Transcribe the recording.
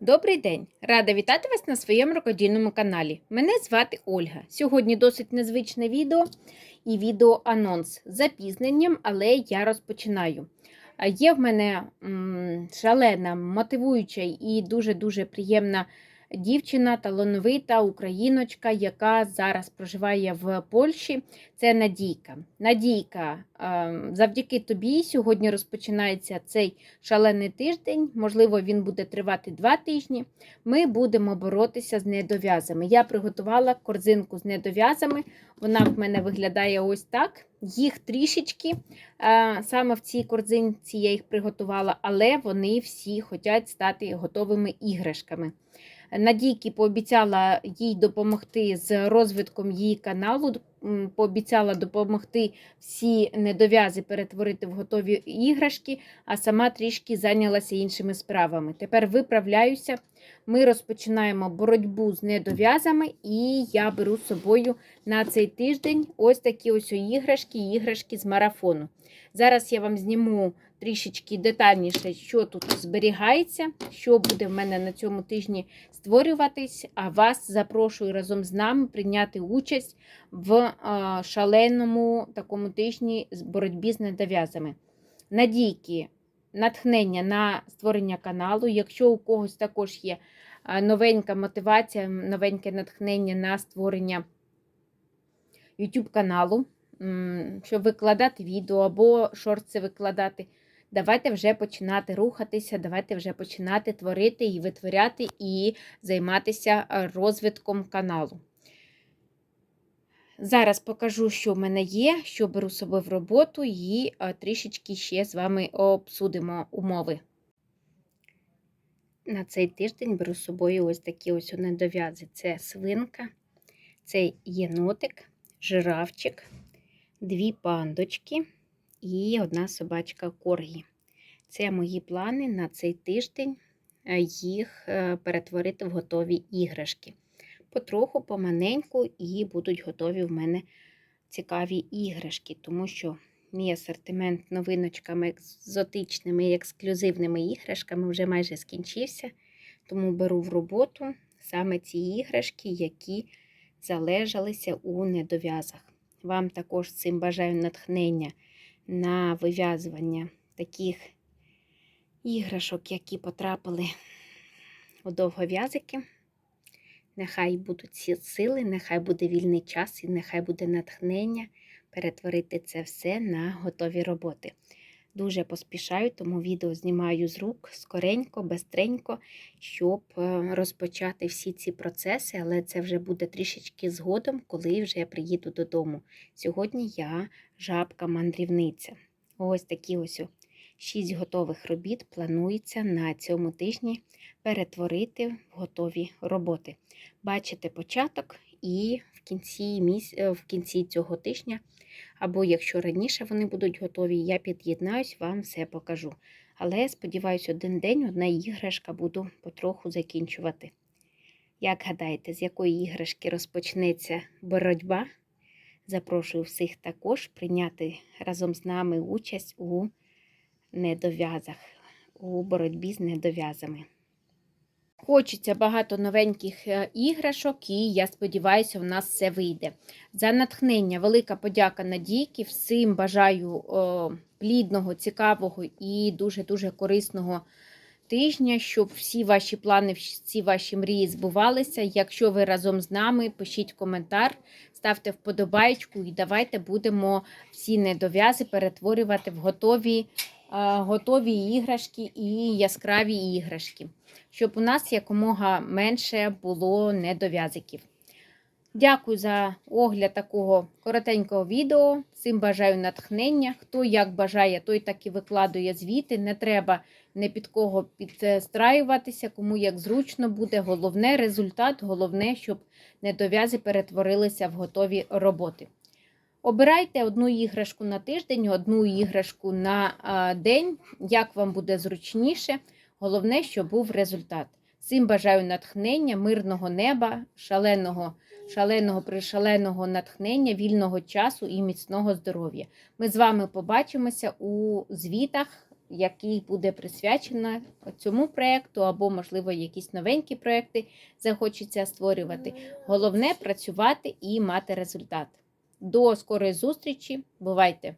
Добрий день! Рада вітати вас на своєму рукодільному каналі. Мене звати Ольга. Сьогодні досить незвичне відео і відео-анонс з запізненням, але я розпочинаю. Є в мене м, шалена, мотивуюча і дуже-дуже приємна дівчина, талановита україночка, яка зараз проживає в Польщі. Це Надійка. Надійка, е, завдяки тобі сьогодні розпочинається цей шалений тиждень. Можливо, він буде тривати два тижні. Ми будемо боротися з недов'язами. Я приготувала корзинку з недов'язами. Вона в мене виглядає ось так. Їх трішечки. е, Саме в цій корзинці я їх приготувала, але вони всі хочуть стати готовими іграшками. Надійки пообіцяла їй допомогти з розвитком її каналу, пообіцяла допомогти всі недов'язи перетворити в готові іграшки, а сама трішки зайнялася іншими справами. Тепер виправляюся. Ми розпочинаємо боротьбу з недов'язами, і я беру з собою на цей тиждень ось такі ось іграшки, іграшки з марафону. Зараз я вам зніму трішечки детальніше, що тут зберігається, що буде в мене на цьому тижні створюватись. А вас запрошую разом з нами прийняти участь в шаленому такому тижні з боротьбі з недов'язами. Надійки, натхнення на створення каналу. Якщо у когось також є новенька мотивація, новеньке натхнення на створення YouTube каналу, щоб викладати відео або шорти викладати. Давайте вже починати рухатися, давайте вже починати творити і витворяти, і займатися розвитком каналу. Зараз покажу, що в мене є, що беру з собою в роботу, і е, трішечки ще з вами обсудимо умови. На цей тиждень беру з собою ось такі ось недов'язи. Це свинка, це єнотик, жирафчик, дві пандочки і одна собачка коргі. Це мої плани на цей тиждень е, їх е, перетворити в готові іграшки. Потроху, поманеньку, і будуть готові в мене цікаві іграшки, тому що мій асортимент новиночками екзотичними і ексклюзивними іграшками вже майже скінчився. Тому беру в роботу саме ці іграшки, які залежалися у недов'язах. Вам також цим бажаю натхнення на вив'язування таких іграшок, які потрапили у довгов'язики. Нехай будуть ці сили, нехай буде вільний час і нехай буде натхнення перетворити це все на готові роботи. Дуже поспішаю, тому відео знімаю з рук скоренько, бестренько, щоб е, розпочати всі ці процеси, але це вже буде трішечки згодом, коли вже я приїду додому. Сьогодні я жабка-мандрівниця. Ось такі ось шість готових робіт планується на цьому тижні перетворити в готові роботи. Бачите початок і в кінці, е, в кінці цього тижня, або якщо раніше вони будуть готові, я під'єднаюсь, вам все покажу. Але сподіваюся, один день одна іграшка буду потроху закінчувати. Як гадаєте, з якої іграшки розпочнеться боротьба? Запрошую всіх також прийняти разом з нами участь у недов'язах, у боротьбі з недов'язами. Хочеться багато новеньких е, іграшок, і я сподіваюся, у нас все вийде. За натхнення, велика подяка Надійки. Всім бажаю плідного, цікавого і дуже-дуже корисного тижня, щоб всі ваші плани, всі ваші мрії збувалися. Якщо ви разом з нами, пишіть коментар, ставте вподобайку і давайте будемо всі недов'язи перетворювати в готові, готові іграшки і яскраві іграшки щоб у нас якомога менше було недов'язиків. Дякую за огляд такого коротенького відео. Всім бажаю натхнення. Хто як бажає, той так і викладує звіти. Не треба не під кого підстраюватися, кому як зручно буде. Головне результат, головне, щоб недов'язи перетворилися в готові роботи. Обирайте одну іграшку на тиждень, одну іграшку на день, як вам буде зручніше. Головне, щоб був результат. Всім бажаю натхнення, мирного неба, шаленого, шаленого, пришаленого натхнення, вільного часу і міцного здоров'я. Ми з вами побачимося у звітах який буде присвячено цьому проєкту, або, можливо, якісь новенькі проєкти захочеться створювати. Головне працювати і мати результат. До скорої зустрічі. Бувайте!